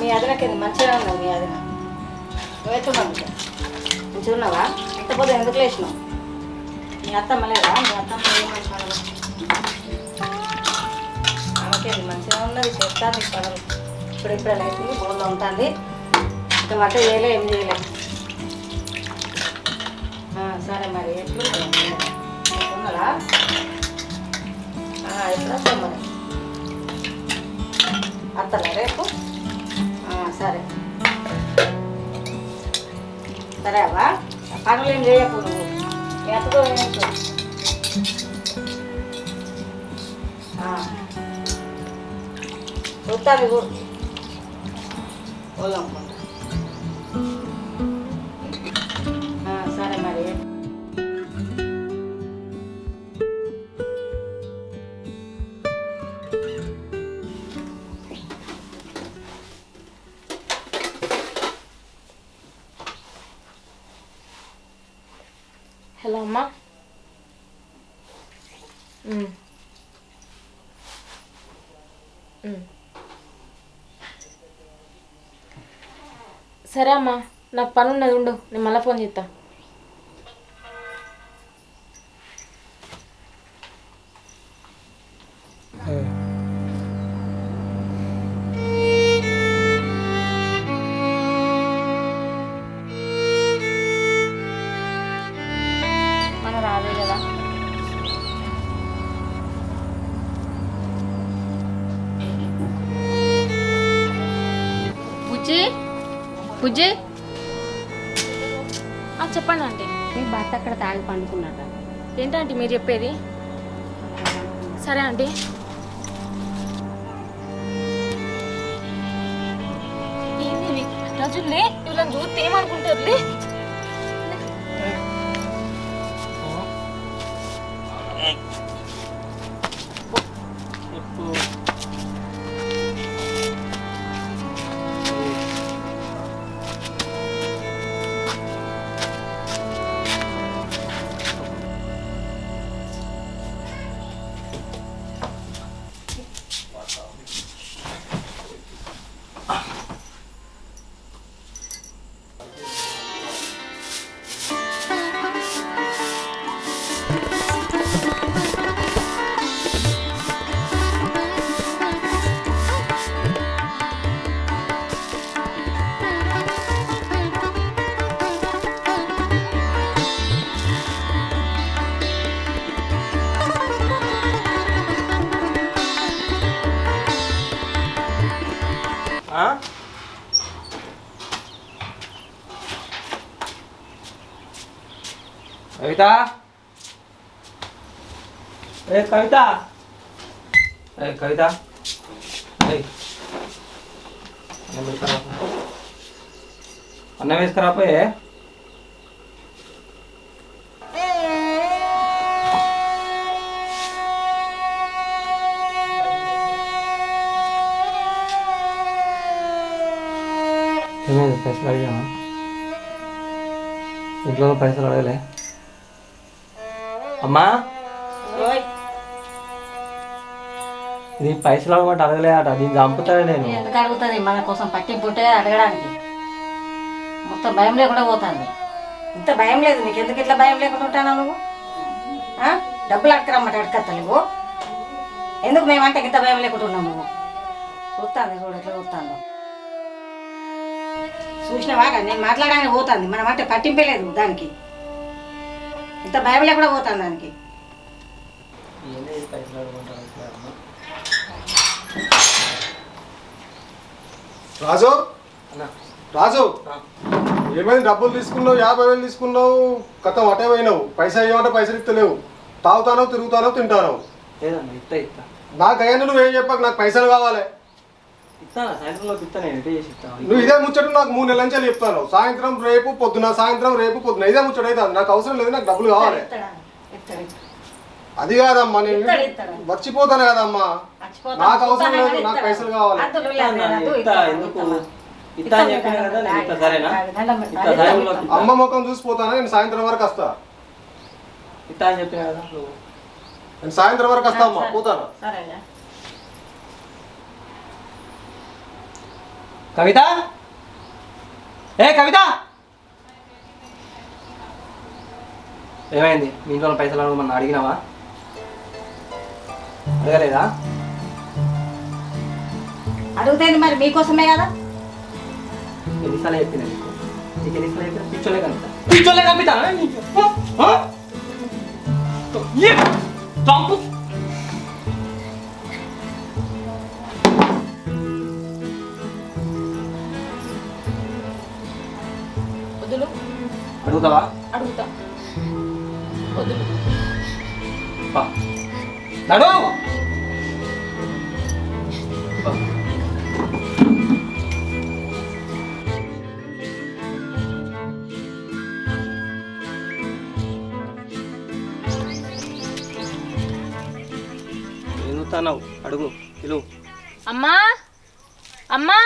మీ అదనకి మంచిగా ఉన్నావు మీ అదన నువ్వెట్టున్నావు మంచిగా ఉన్నావా ఇంత ఎందుకు లేచినావు? మీ అత్తమ్మ లేదా? మీ అత్తమ్మ ఆమెకేది మంచిగా ఉన్నది చేస్తాను పనులు. ఇప్పుడు ఇప్పుడు లేచింది బోల్లో ఉంటుంది. ఇంకా వంట చేయలే ఏం చేయలే. సరే మరి ఎట్లు ఉన్నారా ఎప్పుడు వస్తాం మరి? అంతలా రేపు? సరే. సరే అవ్వా. పనులు ఏం చేయకు నువ్వు. మీ అత్తతో ఏం చూస్తాను హలో అమ్మా mm. mm. సరే అమ్మా. నాకు పని ఉన్నది ఉండు. నేను మళ్ళీ ఫోన్ చేస్తాను బుజ్జి చెప్పండి ఆంటీ. మీ భర్త అక్కడ తాగి పండుకున్నాట ఏంటంటే మీరు చెప్పేది? సరే ఆంటీ? రాజులే వీళ్ళని చూస్తే ఏమనుకుంటారులే కవిత? ఏ కవిత? ఏ కవిత? ఏయ్. అన్నం వేసుకురా అన్నం వేసుకురాపోయే ఏమైంది? పైసలు అడిగామా ఇంట్లో పైసలు అడగలే. అమ్మా? నీ పైసలు అడగమంటే అడగలే అట దీన్ని చంపుతానే నేను. ఎందుకు అడుగుతుంది? మన కోసం పట్టింపు ఉంటే అడగడానికి. మొత్తం భయం లేకుండా పోతుంది. ఇంత భయం లేదు నీకు ఎందుకు ఇట్లా భయం లేకుండా ఉంటానా నువ్వు? ఆ? డబ్బులు అడకరమ్మట అడకత్తా నువ్వు? ఎందుకు మేమంటే ఇంత భయం లేకుండా ఉన్నావు నువ్వు? చూస్తాను చూడు ఎట్లా చూస్తాను చూసినావా? నేను మాట్లాడడానికి పోతుంది. మనం అంటే పట్టింపే లేదు దానికి. ఇంత భయం లేకుండా పోతాను దానికి. రాజు? అన్నా. రాజు. ఏమైంది? డబ్బులు తీసుకున్నావు యాభై వేలు తీసుకున్నావు కథం అటే పోయినావు. పైసా ఇవ్వమంటే పైసలు ఇస్తలేవు. తాగుతానో తిరుగుతానో తింటానో. లేదమ్మా ఇస్తా ఇస్తా నాకు అయ్యాను నువ్వేం చెప్పాక నాకు పైసలు కావాలి. నువ్వు ఇదే ముచ్చట నాకు మూడు నెలల నుంచి చెప్తాను సాయంత్రం రేపు పొద్దున సాయంత్రం రేపు పొద్దున. ఇదే ముచ్చట అయితే నాకు అవసరం లేదు నాకు డబ్బులు కావాలి. అది కాదమ్మా నేను. మర్చిపోతాను కదమ్మా. నాకు అవసరం లేదు నాకు. పైసలు కావాలి. అమ్మ ముఖం చూసిపోతాను నేను సాయంత్రం వరకు వస్తా. ఇస్తా అని చెప్పినా కదా నేను సాయంత్రం వరకు వస్తా అమ్మా పోతాను. కవిత ఏ కవిత ఏమైంది మీ ఇంట్లో పైసలు అడగమని అడిగినావా అడగలేదా అడుగుతుంది మరి మీకోసమే కదా ఎన్నిసార్లు చెప్పినా నీకు నీకు ఎన్నిసార్లు చెప్పినా పిచ్చోలే కనుక పిచ్చోలే కవిత చంపు అడుగుతావా? అడుగుతా. నడు. ఎదుగుతున్నావు అడుగు. ఇలు అమ్మా! అమ్మా!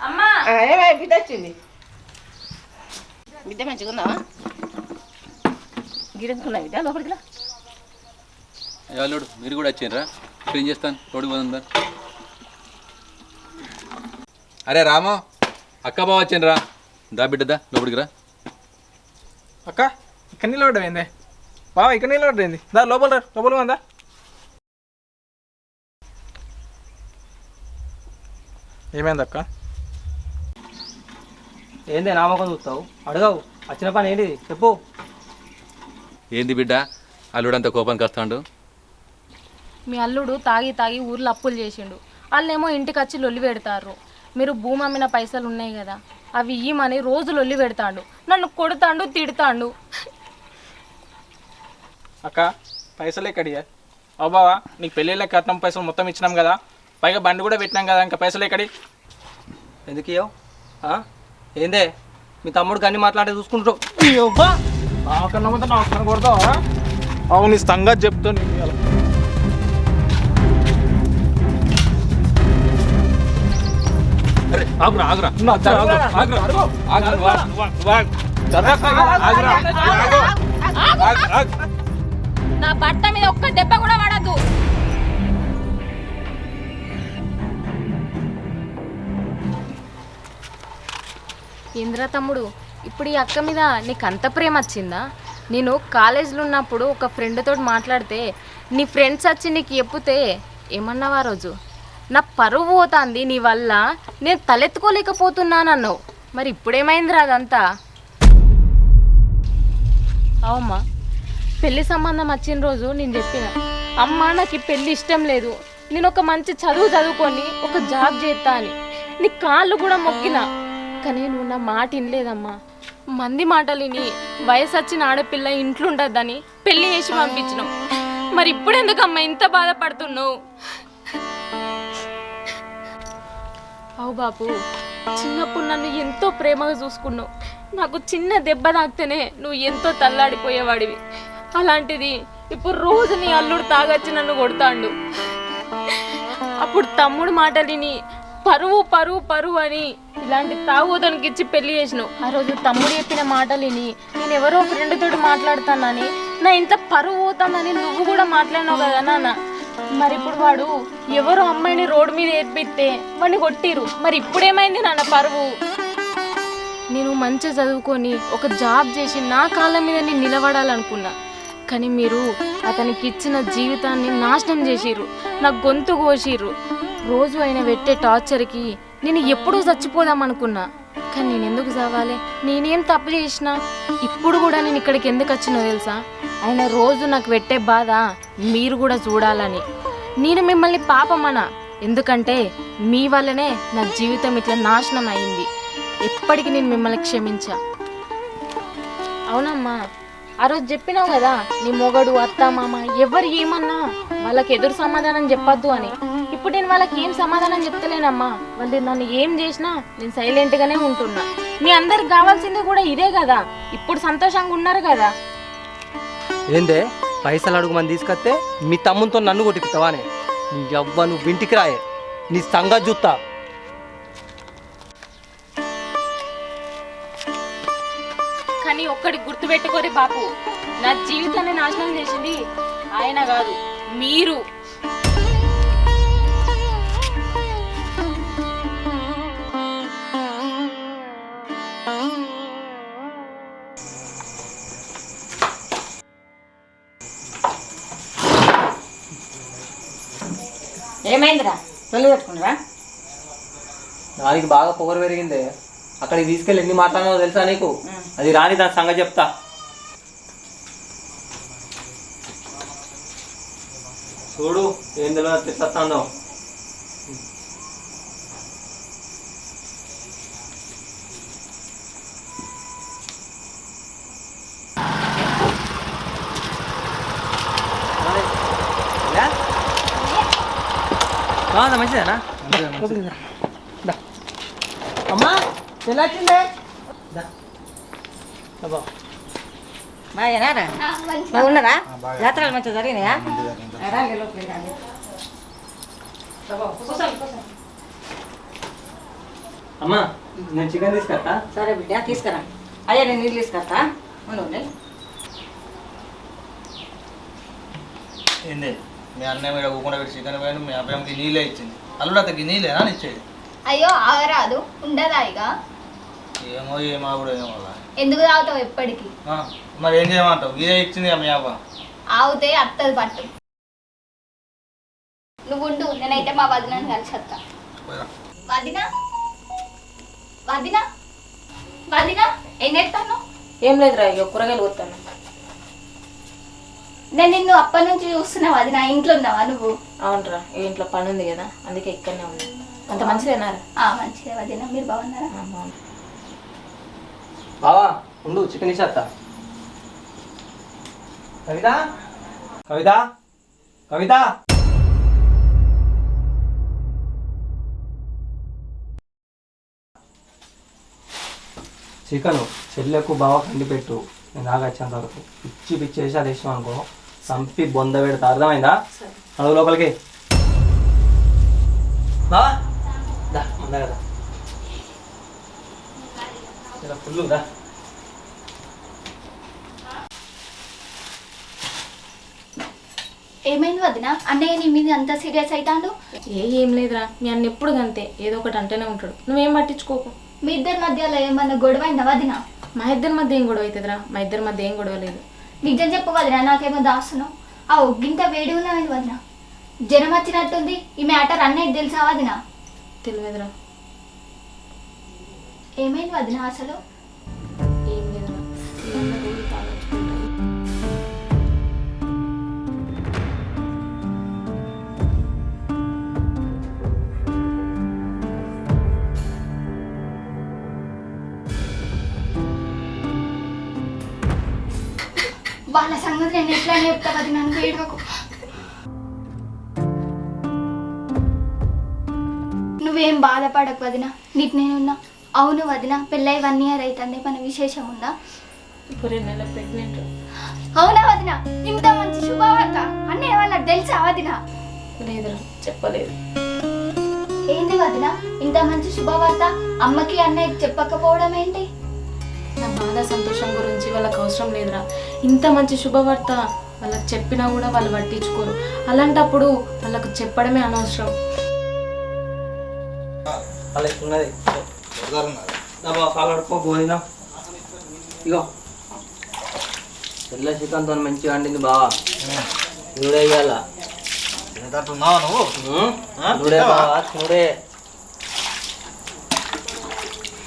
అమ్మా! ఏమై బిడ్డ వచ్చింది బిడ్డ మంచిగా ఉందావా గిడెందుకున్నా బిడ్డ లోపలికి రా. అల్లుడు మీరు కూడా వచ్చిండ్రా క్లీన్ చేస్తాను? రోడ్డు పోతుందా అరే రామో అక్క బావ వచ్చిండ్రా దా బిడ్డదా లోపలికి రా. అక్క ఇక్కడ నిలబడ్డమైందే బావ ఇక్కడ నిలబడ్డైంది దా లోపల రా లోపల ఉందా? ఏమైంది అక్క? ఏందే నామకం చూస్తావు? అడగవు. వచ్చిన పని ఏంటి చెప్పు. ఏంది బిడ్డ? అల్లుడంత కోపానికి వస్తాడు మీ అల్లుడు తాగి తాగి ఊర్లో అప్పులు చేసిండు. వాళ్ళేమో ఇంటికి వచ్చి లొల్లి పెడతారు. మీరు భూమి అమ్మిన పైసలు ఉన్నాయి కదా అవి ఇయ్యమని రోజు లొల్లి పెడతాడు. నన్ను కొడతాండు తిడతాండు. అక్క పైసలు ఎక్కడియా బావా నీకు పెళ్ళిళ్ళ కట్నం పైసలు మొత్తం ఇచ్చినాం కదా. పైగా బండి కూడా పెట్టినాం కదా ఇంకా పైసలు ఎక్కడి? ఎందుకు? ఏందే? మీ తమ్ముడు అన్ని మాట్లాడే చూసుకుంటావు కొడతావా? అవును సంగతి చెప్తాను నీకు ఇవాళ. అరే ఆగురా ఆగురా. నా జరగరా, ఆగురా జరగరా. ఆగురా వా, వా, వా. జరగరా, ఆగురా, ఆగు. ఆగు, ఆగు. నా బట్ట మీద ఒక్క దెబ్బ కూడా పడద్దు ఇంద్ర తమ్ముడు ఇప్పుడు ఈ అక్క మీద నీకు అంత ప్రేమ వచ్చిందా? నేను కాలేజీలో ఉన్నప్పుడు ఒక ఫ్రెండ్తో మాట్లాడితే నీ ఫ్రెండ్స్ వచ్చి నీకు చెప్పుతే ఏమన్నావా ఆ రోజు? నా పరువు పోతుంది నీ వల్ల నేను తలెత్తుకోలేకపోతున్నానన్నావు. మరి ఇప్పుడేమైందిరా అదంతా? అవుమ్మా పెళ్ళి సంబంధం వచ్చిన రోజు నేను చెప్పిన అమ్మ నాకు ఈ పెళ్ళి ఇష్టం లేదు. నేను ఒక మంచి చదువు చదువుకొని ఒక జాబ్ చేస్తా అని. నీ కాళ్ళు కూడా మొక్కినా. కానీ నువ్వు నా మాట వినలేదమ్మా. మంది మాటలిని వయసు వచ్చిన ఆడపిల్ల ఇంట్లో ఉండద్దని పెళ్ళి చేసి పంపించినావు. మరి ఇప్పుడు ఎందుకమ్మా ఇంత బాధపడుతున్నావు? అవు బాపు చిన్నప్పుడు నన్ను ఎంతో ప్రేమగా చూసుకున్నావు. నాకు చిన్న దెబ్బ తాకితేనే నువ్వు ఎంతో తల్లాడిపోయేవాడివి. అలాంటిది ఇప్పుడు రోజు నీ అల్లుడు తాగొచ్చి నన్ను కొడతాండు. అప్పుడు తమ్ముడు మాటలిని పరువు పరువు పరువు అని ఇలాంటి తాగుదనికి ఇచ్చి పెళ్ళి చేసినావు. ఆ రోజు తమ్ముడు చెప్పిన మాటలు విని నేను ఎవరో ఫ్రెండ్ తోటి మాట్లాడుతానని నా ఇంత పరువు పోతానని నువ్వు కూడా మాట్లాడినావు కదా నాన్న. మరి ఇప్పుడు వాడు ఎవరో అమ్మాయిని రోడ్డు మీద ఏర్పిస్తే వాడిని కొట్టిరు మరి ఇప్పుడేమైంది నాన్న పరువు? నేను మంచిగా చదువుకొని ఒక జాబ్ చేసి నా కాళ్ళ మీద నేను నిలబడాలనుకున్నా. కానీ మీరు అతనికి ఇచ్చిన జీవితాన్ని నాశనం చేసిర్రు. నా గొంతు కోసిర్రు. రోజు ఆయన పెట్టే టార్చర్కి నేను ఎప్పుడూ చచ్చిపోదాం అనుకున్నా. కానీ నేను ఎందుకు చావాలి? నేనేం తప్పు చేసినా? ఇప్పుడు కూడా నేను ఇక్కడికి ఎందుకు వచ్చినో తెలుసా? ఆయన రోజు నాకు పెట్టే బాధ మీరు కూడా చూడాలని. నేను మిమ్మల్ని పాపమన? ఎందుకంటే మీ వల్లనే నా జీవితం ఇట్లా నాశనం అయింది. ఎప్పటికీ నేను మిమ్మల్ని క్షమించా. అవునమ్మా ఆ రోజు చెప్పినావు కదా నీ మొగడు అత్త మామ ఎవరు ఏమన్నా వాళ్ళకి ఎదురు సమాధానం చెప్పొద్దు అని. నేను వాళ్ళకి ఏం సమాధానం చెప్తలేనమ్మా? వాళ్ళు నన్ను ఏం చేసినా నేను సైలెంట్ గానే ఉంటున్నా. మీ అందరికి కావాల్సింది కూడా ఇదే కదా? ఇప్పుడు సంతోషంగా ఉన్నారు కదా? ఏందే? పైసలు అడుగు మంది తీసుకొస్తే మీ తమ్ముతో నన్ను కొట్టిపిస్తావానే నీ అవ్వ నువ్వు ఇంటికి రాయే. నీ సంగతి చూస్తా కానీ ఒక్కడి గుర్తుపెట్టుకోరి బాపు. నా జీవితాన్ని నాశనం చేసింది ఆయన కాదు మీరు. ఏమైందిరా? పెళ్ళి పెట్టుకున్నారా దానికి బాగా పొగరు పెరిగిందే. అక్కడికి తీసుకెళ్ళి ఎన్ని మాట్లాడినావో తెలుసా నీకు? అది రాని దాని సంగతి చెప్తా. చూడు ఏం తెలియదు తెస్తాందో మంచిదేనా? అమ్మా తెల్లచ్చిందే బాగానేరా బాగున్నారా జాతరలు మంచిగా జరిగినాయా. అమ్మా నేను చికెన్ తీసుకొస్తా? సరే బిడ్డ తీసుకురా. అయ్యా నేను నీళ్ళు తీసుకొస్తా. ఉండండి మీ అన్నయ్య మీద ఊకుండా పెట్టి చికెన్ పోయాను మీ అబ్బాయికి నీళ్ళే ఇచ్చింది. అల్లుడు అతనికి నీళ్ళేనా అని ఇచ్చేది అయ్యో ఆగరాదు. ఉండదా ఇక? ఏమో ఏమో కూడా ఏమో. ఎందుకు తాగుతావు ఎప్పటికీ? ఆ, మరి ఏం చేయమంటావు? ఇదే ఇచ్చింది మీ అవ్వ. ఆగితే అత్తది పట్టు. నువ్వు ఉండు నేనైతే మా వదినని కలిసి వస్తా. వదిన? వదిన? వదిన? ఏం చేస్తాను ఏం లేదురా ఇక కూరగాయలు కొత్తాను నేను నిన్ను అప్పటి నుంచి చూస్తున్నా వదిన ఇంట్లో ఉన్నావా నువ్వు? అవునరా ఇంట్లో పని ఉంది కదా అందుకే ఇక్కడనే ఉంది అంత మంచిదేనారా ఆ మంచిగా వదిన మీరు బాగున్నారా? బావా ఉండు చికెన్ ఇచ్చేస్తా కవిత? కవిత? కవిత? చికెన్ చెల్లెకు బావ కండి నేను ఆగచ్చేంత వరకు పిచ్చి పిచ్చి వేసి అది ఇష్టం అనుకో సంపి బొంద పెడతా. అర్థమైందా? అడుగు లోపలికి. బావా దా ముందా కదా. ఫుల్ దా. ఏమైంది వదిన? అన్నయ్య నీ మీద అంత సీరియస్ అవుతాడు ఏ ఏం లేదురా. మీ అన్న ఎప్పుడు అంతే ఏదో ఒకటి అంటేనే ఉంటాడు. నువ్వేం పట్టించుకోకు. మీ ఇద్దరి మధ్యలో ఏమన్నా గొడవ అయిందా వదిన? మా ఇద్దరి మధ్య ఏం గొడవ అవుతుందిరా? మా ఇద్దరి మధ్య ఏం గొడవ లేదు. నిజం చెప్పు వదిన నాకేమో దాస్తున్నావు ఆ ఒగ్గింత వేడి ఉన్నావేంటి వదిన? జ్వరం వచ్చినట్టుంది ఈ మ్యాటర్ అన్నయ్య తెలుసా వదిన? తెలియదురా. ఏమైంది వదిన అసలు? ఏం లేదురా. వాళ్ళ సంగతి నేను ఎట్లా చెప్తా వదిన నన్ను వేడుకకు నువ్వేం బాధపడకు వదిన. నీకు నేనున్నా అవును వదిన పెళ్ళై వన్ ఇయర్ అవుతుంది మన విశేషం ఉందా? ఇప్పుడు ప్రెగ్నెంట్ అవునా వదిన? ఇంత మంచి శుభవార్త. అన్నయ్య వాళ్ళకి తెలుసా వదిన? లేదురా చెప్పలేదు. ఏంది వదిన? ఇంత మంచి శుభవార్త? అమ్మకి అన్నయ్యకి చెప్పకపోవడం ఏంటి? నా బాధ సంతోషం గురించి వాళ్ళకి అవసరం లేదురా. ఇంత మంచి శుభవార్త వాళ్ళకి చెప్పినా కూడా వాళ్ళు పట్టించుకోరు. అలాంటప్పుడు వాళ్ళకు చెప్పడమే అనవసరం. అలా ఉన్నది ఎవరు ఉన్నారు? నా బావ కాలడుకో పోయినా ఇగో. తెల్ల చికెన్తో మంచిగా వండింది బావా చూడే ఇవాళ తినేటట్టున్నావా నువ్వు? చూడే? బావా చూడే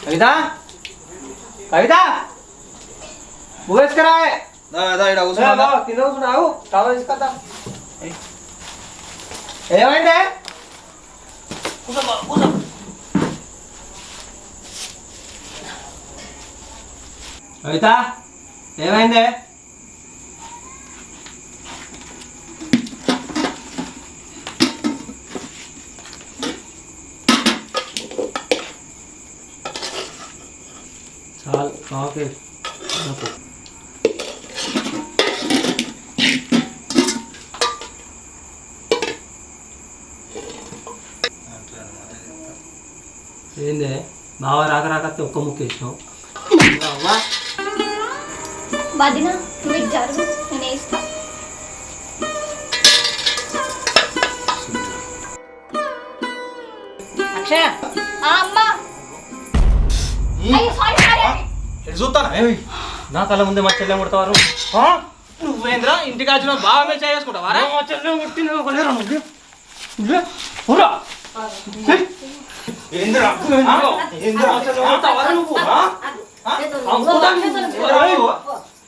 కవిత? కవిత! దా. కింద కూర్చున్నావు. టవల్ తీసుకొద్దా కూర్చో. కవిత! ఏమైందే? చాలు ఓకే ఏందే? బాగా రాక రాకత్తే ఒక్క ముక్క వేసినావు. అవ్వా వదిన నువ్వు ఇటు జరుగు నేను వేస్తా. అక్షయ. అమ్మ. అయ్యో సారీ చూస్తానా? నా కళ్ళ ముందే మా చెల్లె కొడతావారు. నువ్వేంద్రా ఇంటికి వచ్చిన బాగా మీద చేసుకుంటావా మా చెల్లె కొట్టిన కొలేరు నువ్వు?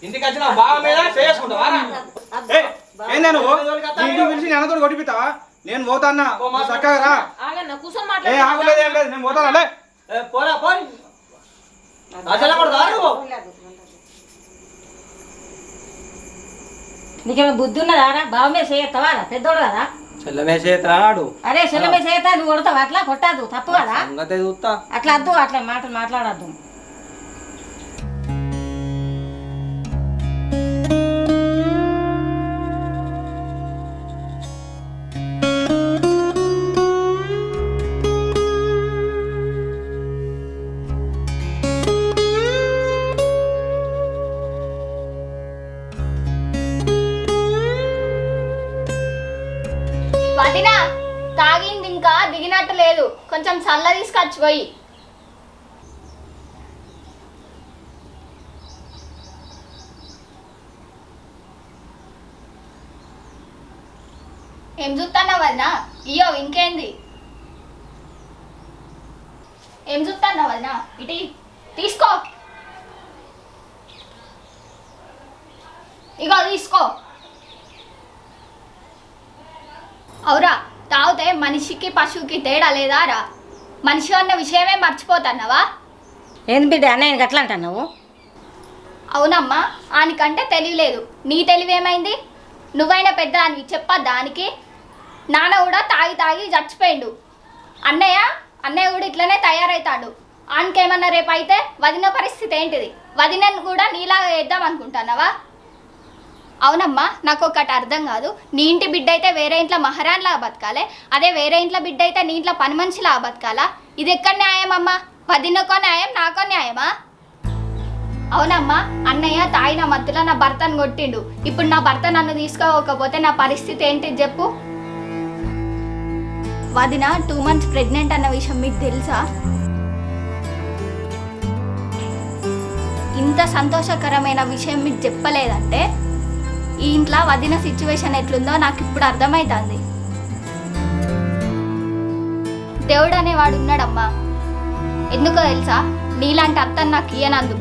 ఇంటికి వచ్చిన బావ మీద చేసుకుంటావా ఏందా నువ్వు? నీ ఇంటికి పిలిచి నేను అన్నతో కొట్టిపిస్తావా? నేను పోతాన్నా చక్కగా రా. ఆగన్న కూర్చొని ఏ మాట్లాడు ఆగలేదు ఏం లేదు. నేను పోతానా? పోరి. అసలు కొడతా నువ్వు? నీకేమో బుద్ధి ఉన్నదా రా? బావ మీద చేయత్తావా రా? పెద్దోడు కదా? చెల్లమే చేతరాడు అరే చెల్ల మీద చేయతా నువ్వు కొడతావు అట్లా? కొట్టద్దు తప్పు కదా? చూస్తా అట్లా వద్దు అట్లా మాటలు మాట్లాడద్దు. చల్ల పోయి ఏం చూస్తున్నావు ఇయ్యో ఇంకేంది? ఏం చూస్తున్నావు ఇటీ తీసుకో. ఇగో తీసుకో. అవురా తాగితే మనిషికి పశువుకి తేడా లేదా రా? మనిషి అన్న విషయమే మర్చిపోతున్నావా? ఏంది బిడ్డ అన్నయ్యకి అట్లా అంటున్నావు? అవునమ్మా ఆనికంటే తెలియలేదు నీ తెలివేమైంది? నువ్వైనా పెద్ద అని చెప్పా దానికి? నాన్న కూడా తాగి తాగి చచ్చిపోయిండు. అన్నయ్య అన్నయ్య కూడా ఇట్లనే తయారవుతాడు ఆనికేమన్నా రేపు అయితే వదిన పరిస్థితి ఏంటిది? వదినను కూడా నీలాగా వేద్దాం అనుకుంటున్నావా? అవునమ్మా నాకు ఒకటి అర్థం కాదు. నీ ఇంటి బిడ్డ అయితే వేరే ఇంట్లో మహారాణిలా బతకాలి. అదే వేరే ఇంట్లో బిడ్డ అయితే నీ ఇంట్లో పని మనిషిలా బతకాలా? ఇది ఎక్కడ న్యాయం అమ్మా? వదినకో న్యాయం నాకో న్యాయమా? అవునమ్మా అన్నయ్య తాగిన మత్తులో నా భర్తను కొట్టిండు. ఇప్పుడు నా భర్త నన్ను తీసుకోకపోతే నా పరిస్థితి ఏంటి చెప్పు. వదిన టూ మంత్స్ ప్రెగ్నెంట్ అన్న విషయం మీకు తెలుసా? ఇంత సంతోషకరమైన విషయం మీకు చెప్పలేదంటే ఈ ఇంట్లో వదిన సిచ్యువేషన్ ఎట్లుందో నాకు ఇప్పుడు అర్థమవుతుంది దేవుడు అనేవాడు ఉన్నాడమ్మా. ఎందుకో తెలుసా? నీలాంటి అత్తను నాకు ఇయ్యనందు